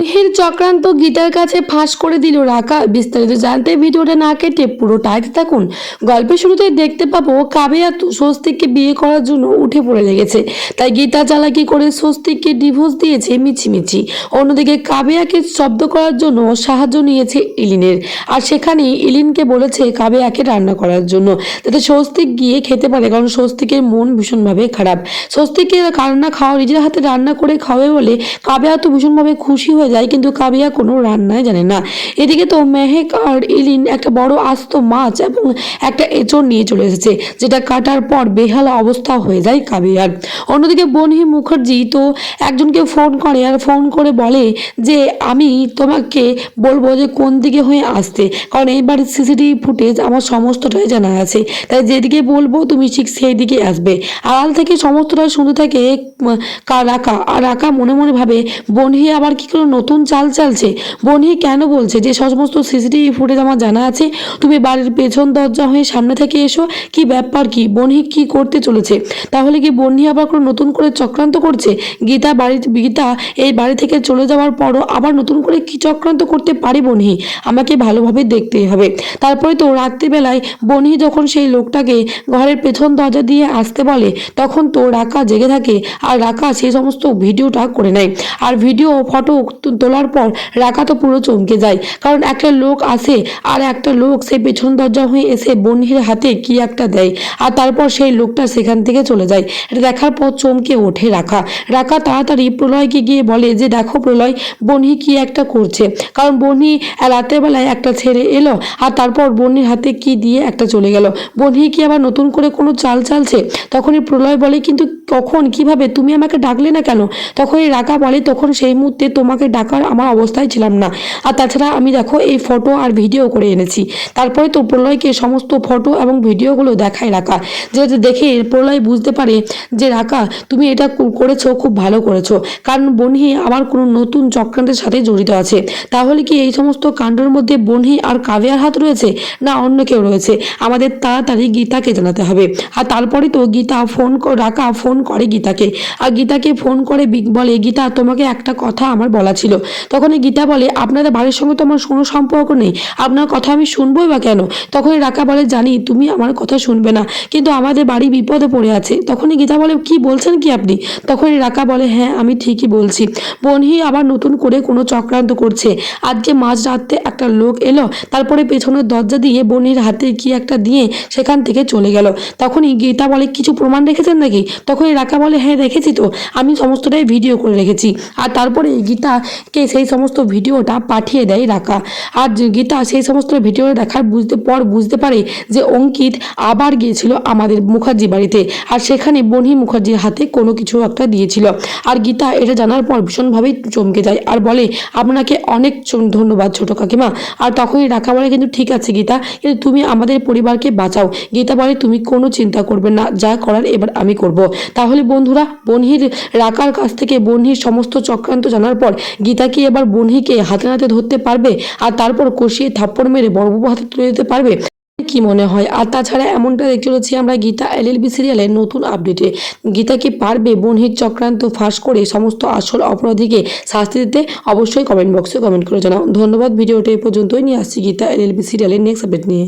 হির চক্রান্ত গীতার কাছে ফাঁস করে দিল রাকা। বিস্তারিত জানতে ভিডিওটা না কেটে পুরো টাইতে থাকুন। গল্পের শুরুতে দেখতে পাবো কাবেয়া স্বস্তিককে বিয়ে করার জন্য উঠে পড়ে লেগেছে। তাই গীতা চালাকি করে স্বস্তিককে ডিভোর্স দিয়েছে মিছিমিছি। অন্যদিকে কাবেয়াকে শব্দ করার জন্য সাহায্য নিয়েছে ইলিনের। আর সেখানে ইলিনকে বলেছে কাবেয়াকে রান্না করার জন্য। যাতে স্বস্তিক গিয়ে খেতে পারে, কারণ স্বস্তিকের মন ভীষণভাবে খারাপ। স্বস্তিককে রান্না খাওয়া, নিজের হাতে রান্না করে খাওয়াবে বলে কাবেয়া তো ভীষণভাবে খুশি হয়ে যায়, কিন্তু কাবিয়া কোনো রান্নাই জানে না। এদিকে তো মেহেক আর ইলিন একটা বড় আস্ত মাছ এবং একটা এঁচড় নিয়ে চলে এসেছে, যেটা কাটার পর বেহালা অবস্থা হয়ে যায় কাবিয়ার। অন্যদিকে বনহি মুখার্জি তো একজনকে ফোন করে আর ফোন করে বলে যে, আমি তোমাকে বলব যে কোন দিকে হয়ে আসতে, কারণ এইবার সিসিটিভি ফুটেজ আমার সমস্তটাই জানা আছে। তাই যেদিকে বলব তুমি ঠিক সেই দিকে আসবে। আড়াল থেকে সমস্তটা শুনতে থাকে রাকা। আর রাকা মনে মনে ভাবে, বনহি আবার কি করে নতুন চাল চালছে। বনি কেন বলছে? যে সমস্ত সিসিটিভি ফুটেজ আমার জানা আছে, তুমি বাড়ির পেছন দরজা হয়ে সামনে থেকে এসো। কি ব্যাপার কি? বনি কি করতে চলেছে? তাহলে কি বনি আবার কোনো নতুন করে চক্রান্ত করছে? গীতা বাড়ি গীতা এই বাড়ি থেকে চলে যাওয়ার পরও আবার নতুন করে কি চক্রান্ত করতে পারে বনি আমাকে ভালোভাবে দেখতে হবে। তারপরে তো রাত্রিবেলায় বনি যখন সেই লোকটাকে ঘরের পেছন দরজা দিয়ে আসতে বলে, তখন তো রাকা জেগে থাকে। আর রাকা সেই সমস্ত ভিডিওটা করে নেয়। আর ভিডিও, ফটো তোলার পর রাখা তো পুরো চমকে যায়। কারণ একটা লোক আসে আর একটা লোক সেই পেছন দরজা হয়ে এসে বনহির হাতে কি একটা দেয়। আর তারপর সেই লোকটা সেখান থেকে চলে যায়। দেখার পর চমকে ওঠে রাখা। রাখা তাড়াতাড়ি প্রলয়কে গিয়ে বলে যে, দেখো প্রলয় বনহি কি একটা করছে? কারণ বনহি রাতের বেলায় একটা ছেড়ে এলো আর তারপর বনির হাতে কি দিয়ে একটা চলে গেল। বনহি কি আবার নতুন করে কোনো চাল চালছে? তখনই প্রলয় বলে, কিন্তু কখন? কীভাবে? তুমি আমাকে ডাকলে না কেন? তখনই রাখা বলে, তখন সেই মুহূর্তে তোমাকে ডাকার আমার অবস্থায় ছিলাম না। আর তাছাড়া আমি দেখো এই ফটো আর ভিডিও করে এনেছি। তারপরে তো প্রলয়কে সমস্ত ফটো এবং ভিডিওগুলো দেখায় রাখা। যেটা দেখে প্রলয় বুঝতে পারে যে রাখা তুমি এটা করেছ, খুব ভালো করেছ। কারণ বনহি আবার কোনো নতুন চক্রান্তের সাথে জড়িত আছে। তাহলে কি এই সমস্ত কাণ্ডের মধ্যে বনহি আর কাভিয়ার হাত রয়েছে? না, অন্য কেউ রয়েছে। আমাদের তাড়াতাড়ি গীতাকে জানাতে হবে। আর তারপরে তো গীতা ফোন রাখা ফোন করে গীতাকে। আর গীতাকে ফোন করে বলে, গীতা, তোমাকে একটা কথা আমার বলা ছিল। তখনই গীতা বলে, আপনাদের বাড়ির সঙ্গে তো আমার কোনো সম্পর্ক নেই। আপনার কথা আমি শুনবোই বা কেন? তখনই রাকা বলে, জানি তুমি আমার কথা শুনবে না, কিন্তু আমাদের বাড়ি বিপদে পড়ে আছে। তখনই গীতা বলে, কি বলছেন কি আপনি? তখনই রাকা বলে হ্যাঁ আমি ঠিকই বলছি। বনহি আবার নতুন করে কোনো চক্রান্ত করছে। আজকে মাঝ রাতে একটা লোক এলো, তারপরে পেছনের দরজা দিয়ে বনির হাতে কি একটা দিয়ে সেখান থেকে চলে গেল। তখনই গীতা বলে, কিছু প্রমাণ রেখেছেন নাকি? তখনই রাকা বলে হ্যাঁ রেখেছি তো। আমি সমস্তটাই ভিডিও করে রেখেছি। আর তারপরে গীতাকে সেই সমস্ত ভিডিওটা পাঠিয়ে দেয় রাকা আর গীতা সেই সমস্ত ভিডিও দেখার বুঝতে, পর বুঝতে পারে যে অঙ্কিত আবার গিয়েছিল আমাদের মুখার্জি বাড়িতে। আর সেখানে বনি মুখার্জির হাতে কোনো কিছু একটা দিয়েছিল। আর গীতা এটা জানার পর ভীষণভাবেই চমকে যায় আর বলে, আপনাকে অনেক ধন্যবাদ ছোট কাকিমা। আর তখনই রাখা বলে, কিন্তু ঠিক আছে গীতা, কিন্তু তুমি আমাদের পরিবারকে বাঁচাও। গীতা বলে, তুমি কোনো চিন্তা করবে না, যা করার এবার আমি করব। তাহলে বন্ধুরা, বনহির রাকার কাছ থেকে বনহির সমস্ত চক্রান্ত জানার পর গীতা কি এবার বনহিকে হাতে নাতে ধরতে পারবে? আর তারপর কষিয়ে থাপ্পড় মেরে বড়বাবু হাতে তুলে দিতে পারবে? কি মনে হয়? আর তাছাড়া এমনটা দেখতে চলেছি আমরা গীতা এলএলবি সিরিয়ালের নতুন আপডেটে। গীতা কি পারবে বনহির চক্রান্ত ফাঁস করে সমস্ত আসল অপরাধীকে শাস্তি দিতে? অবশ্যই কমেন্ট বক্সে কমেন্ট করে জানাও। ধন্যবাদ, ভিডিওটা এই পর্যন্তই। নিয়ে আসছি গীতা এলএলবি সিরিয়ালের নেক্সট আপডেট নিয়ে।